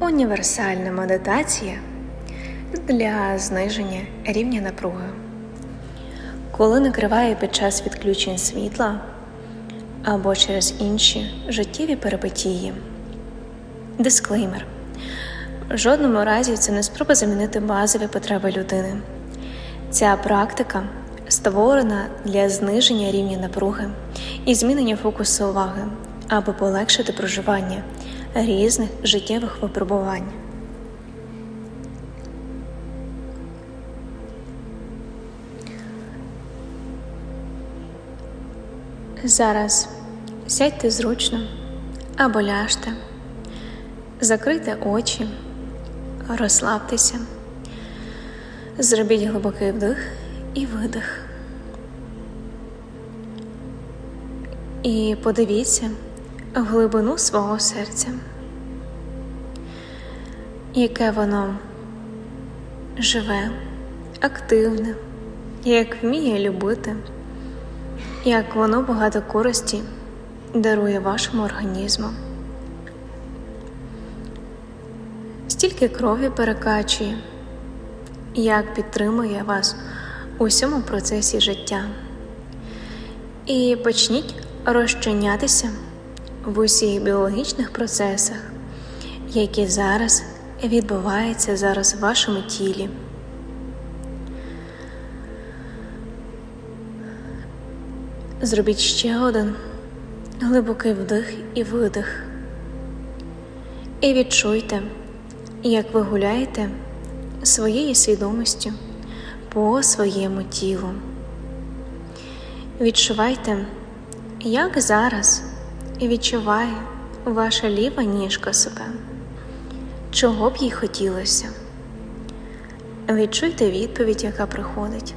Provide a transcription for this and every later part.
Універсальна медитація для зниження рівня напруги. Коли накриває під час відключень світла або через інші життєві перипетії. Дисклеймер. В жодному разі це не спроба замінити базові потреби людини. Ця практика створена для зниження рівня напруги і змінення фокусу уваги, аби полегшити проживання різних життєвих випробувань. Зараз сядьте зручно або ляжте, закрийте очі, розслабтеся, зробіть глибокий вдих і видих. І подивіться в глибину свого серця, яке воно живе, активне, як вміє любити, як воно багато користі дарує вашому організму. Стільки крові перекачує, як підтримує вас у всьому процесі життя. І почніть розчинятися в усіх біологічних процесах, які зараз відбуваються зараз в вашому тілі. Зробіть ще один глибокий вдих і видих. І відчуйте, як ви гуляєте своєю свідомістю по своєму тілу. Відчувайте, як зараз відчуває ваша ліва ніжка себе, чого б їй хотілося. Відчуйте відповідь, яка приходить.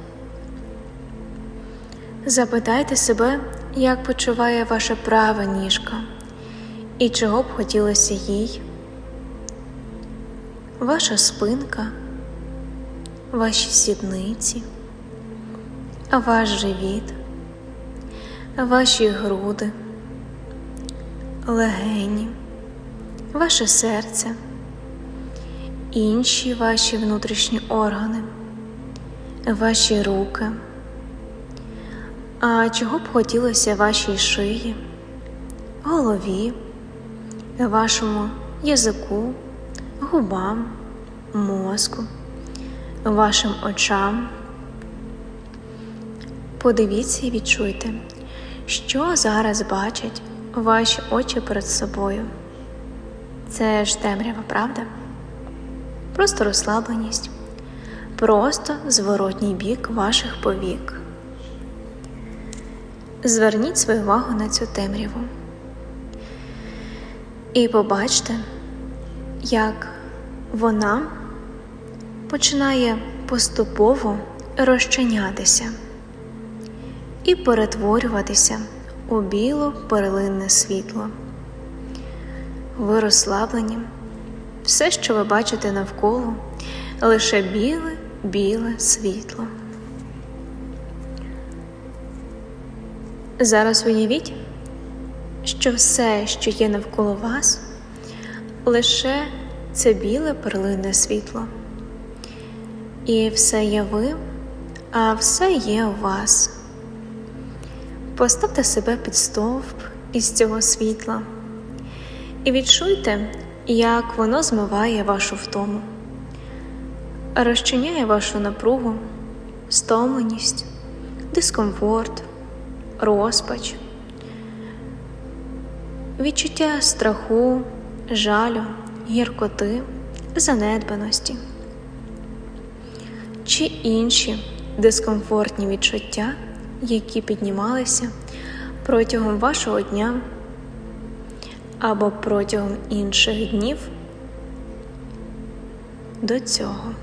Запитайте себе, як почуває ваша права ніжка і чого б хотілося їй, ваша спинка, ваші сідниці, ваш живіт, ваші груди, легені, ваше серце, інші ваші внутрішні органи, ваші руки. А чого б хотілося вашій шиї, голові, вашому язику, губам, мозку, вашим очам? Подивіться і відчуйте, що зараз бачать ваші очі перед собою. Це ж темрява, правда? Просто розслабленість, просто зворотній бік ваших повік. Зверніть свою увагу на цю темряву і побачте, як вона починає поступово розчинятися і перетворюватися у біло перлинне світло. Ви розслаблені, все, що ви бачите навколо, лише біле, біле світло. Зараз уявіть, що все, що є навколо вас, лише це біле перлинне світло. І все є ви, а все є у вас. Поставте себе під стовп із цього світла і відчуйте, як воно змиває вашу втому, розчиняє вашу напругу, стомленість, дискомфорт розпач, відчуття страху, жалю, гіркоти, занедбаності чи інші дискомфортні відчуття, які піднімалися протягом вашого дня або протягом інших днів до цього.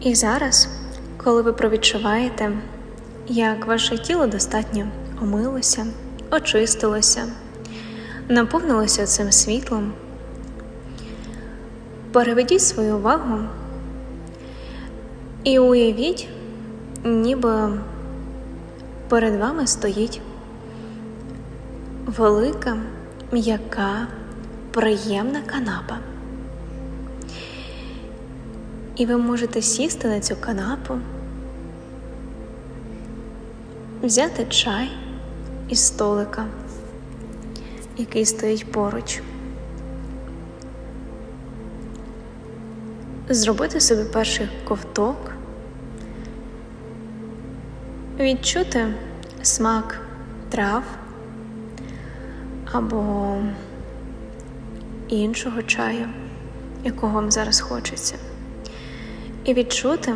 І зараз коли ви провідчуваєте, як ваше тіло достатньо омилося, очистилося, наповнилося цим світлом, переведіть свою увагу і уявіть, ніби перед вами стоїть велика м'яка, приємна канапа. І ви можете сісти на цю канапу, взяти чай із столика, який стоїть поруч. Зробити собі перший ковток, відчути смак трав або іншого чаю, якого вам зараз хочеться, і відчути,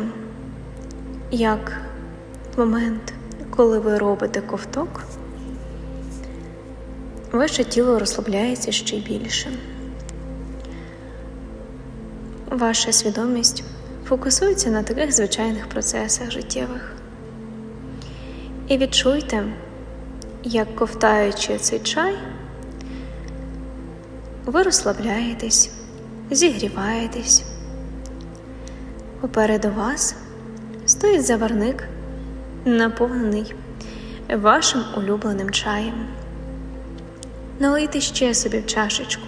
як в момент, коли ви робите ковток, ваше тіло розслабляється ще більше. Ваша свідомість фокусується на таких звичайних процесах життєвих. І відчуйте, як ковтаючи цей чай, ви розслабляєтесь, зігріваєтесь. Попереду вас стоїть заварник, наповнений вашим улюбленим чаєм. Налийте ще собі в чашечку.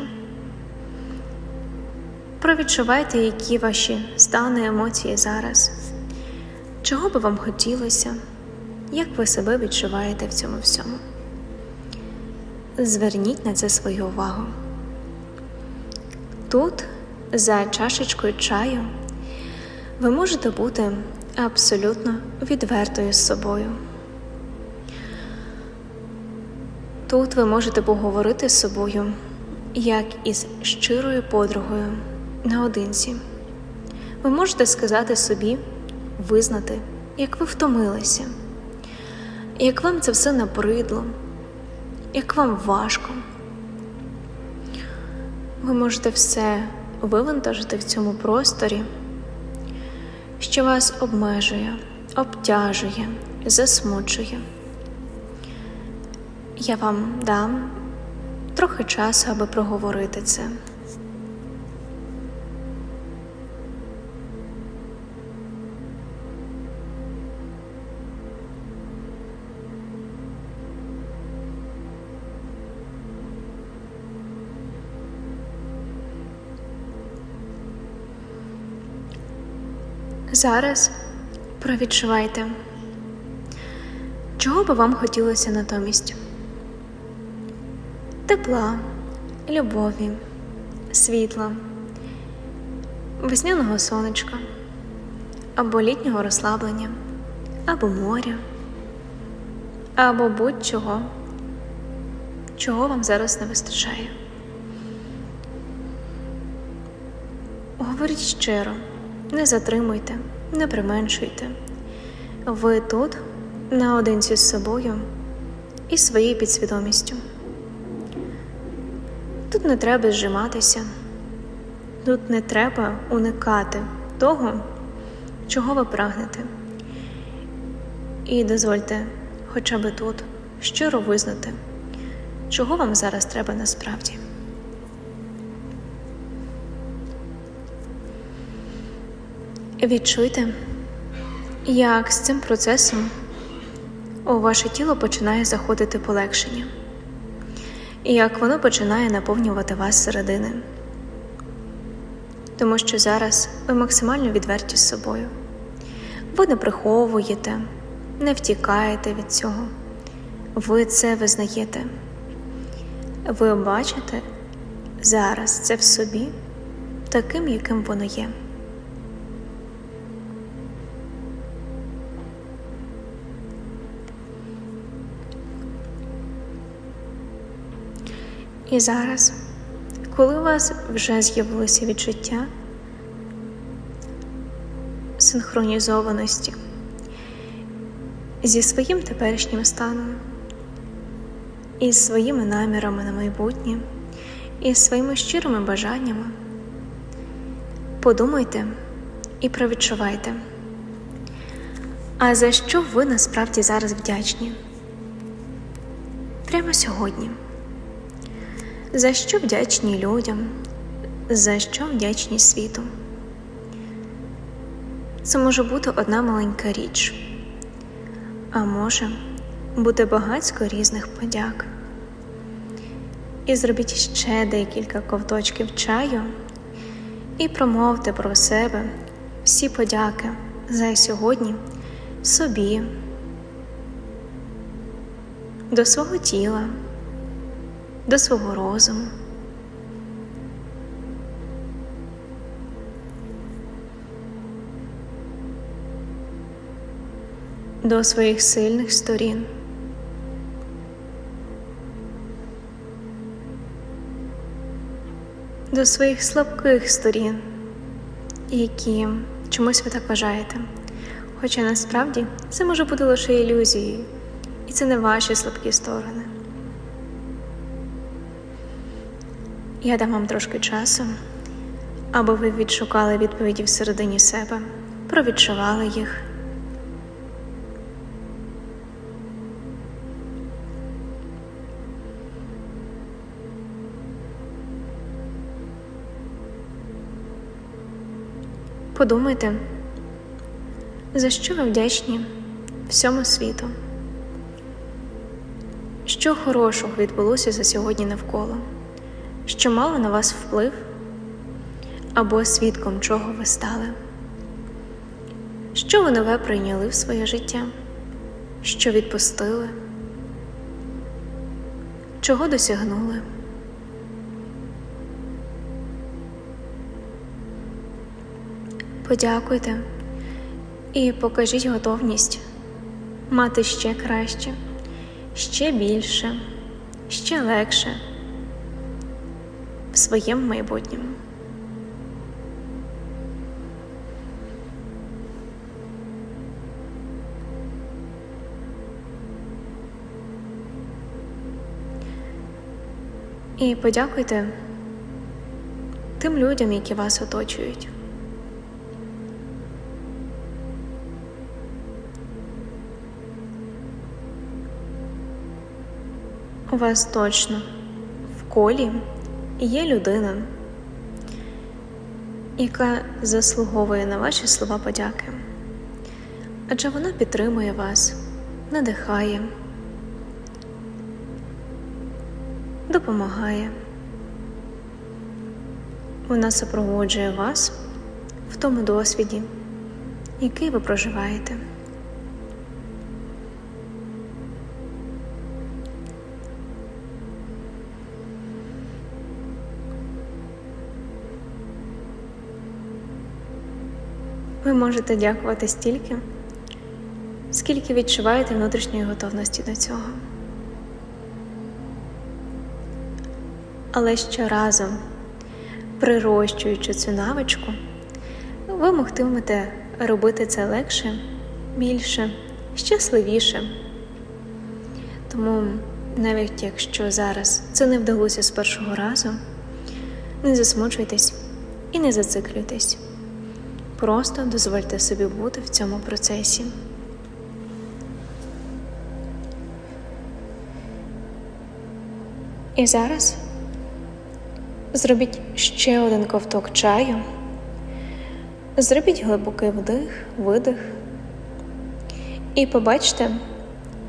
Провідчувайте, які ваші стани емоції зараз, чого би вам хотілося, як ви себе відчуваєте в цьому всьому. Зверніть на це свою увагу. Тут, за чашечкою чаю, ви можете бути абсолютно відвертою з собою. Тут ви можете поговорити з собою, як із щирою подругою наодинці. Ви можете сказати собі, визнати, як ви втомилися, як вам це все набридло, як вам важко. Ви можете все вивантажити в цьому просторі, що вас обмежує, обтяжує, засмучує. Я вам дам трохи часу, аби проговорити це. Зараз провідчувайте, чого би вам хотілося натомість тепла, любові, світла, весняного сонечка, або літнього розслаблення, або моря, або будь-чого, чого вам зараз не вистачає. Говоріть щиро. Не затримуйте, не применшуйте. Ви тут наодинці з собою і своєю підсвідомістю. Тут не треба зжиматися, тут не треба уникати того, чого ви прагнете. І дозвольте хоча б тут щиро визнати, чого вам зараз треба насправді. Відчуйте, як з цим процесом у ваше тіло починає заходити полегшення, і як воно починає наповнювати вас зсередини. Тому що зараз ви максимально відверті з собою. Ви не приховуєте, не втікаєте від цього. Ви це визнаєте. Ви бачите зараз це в собі таким, яким воно є. І зараз, коли у вас вже з'явилося відчуття синхронізованості зі своїм теперішнім станом, із своїми намірами на майбутнє, і своїми щирими бажаннями, подумайте і провідчувайте, а за що ви насправді зараз вдячні? Прямо сьогодні. За що вдячні людям, за що вдячні світу. Це може бути одна маленька річ, а може бути багатько різних подяк. і зробіть ще декілька ковточків чаю і промовте про себе всі подяки за сьогодні собі, до свого тіла, до свого розуму. До своїх сильних сторін. До своїх слабких сторін, які чомусь ви так вважаєте. Хоча насправді це може бути лише ілюзією, і це не ваші слабкі сторони. Я дам вам трошки часу, аби ви відшукали відповіді всередині себе, провідчували їх. Подумайте, за що ви вдячні всьому світу? Що хорошого відбулося за сьогодні навколо? Що мало на вас вплив? Або свідком чого ви стали? Що ви нове прийняли в своє життя? Що відпустили? Чого досягнули? Подякуйте і покажіть готовність мати ще краще, ще більше, ще легше в своєму майбутньому. І подякуйте тим людям, які вас оточують. У вас точно в колі є людина, яка заслуговує на ваші слова подяки, адже вона підтримує вас, надихає, допомагає. Вона супроводжує вас в тому досвіді, який ви проживаєте. Ви можете дякувати стільки, скільки відчуваєте внутрішньої готовності до цього. Але щоразу, прирощуючи цю навичку, ви могтимете робити це легше, більше, щасливіше. Тому, навіть якщо зараз це не вдалося з першого разу, не засмучуйтесь і не зациклюйтесь. Просто дозвольте собі бути в цьому процесі. І зараз зробіть ще один ковток чаю, зробіть глибокий вдих, видих, і побачте,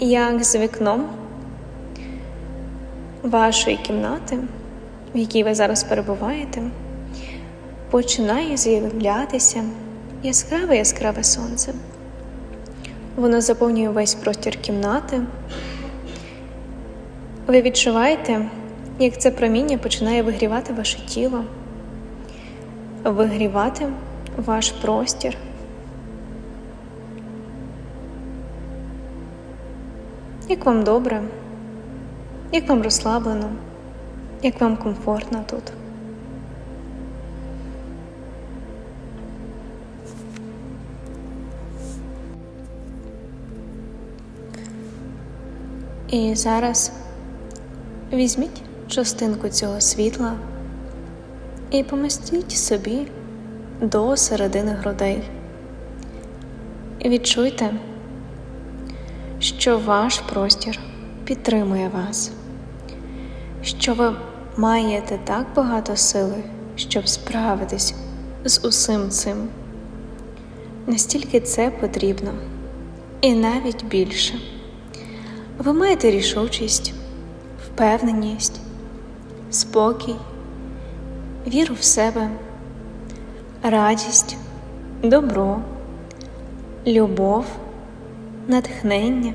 як з вікном вашої кімнати, в якій ви зараз перебуваєте, починає з'являтися яскраве яскраве сонце. Воно заповнює весь простір кімнати. Ви відчуваєте, як це проміння починає вигрівати ваше тіло, вигрівати ваш простір. Як вам добре, як вам розслаблено, як вам комфортно тут. І зараз візьміть частинку цього світла і помістіть собі до середини грудей. І відчуйте, що ваш простір підтримує вас, що ви маєте так багато сили, щоб справитись з усім цим. Настільки це потрібно, і навіть більше. Ви маєте рішучість, впевненість спокій, віру в себе, радість, добро, любов, натхнення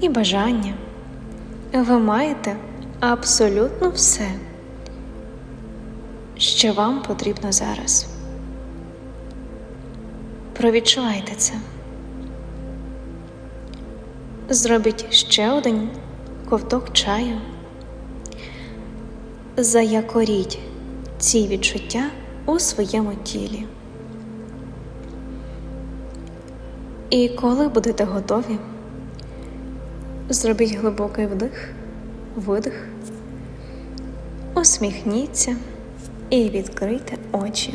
і бажання. Ви маєте абсолютно все, що вам потрібно зараз. Провідчувайте це. Зробіть ще один ковток чаю. Заякоріть ці відчуття у своєму тілі. І коли будете готові, зробіть глибокий вдих, видих, усміхніться і відкрийте очі.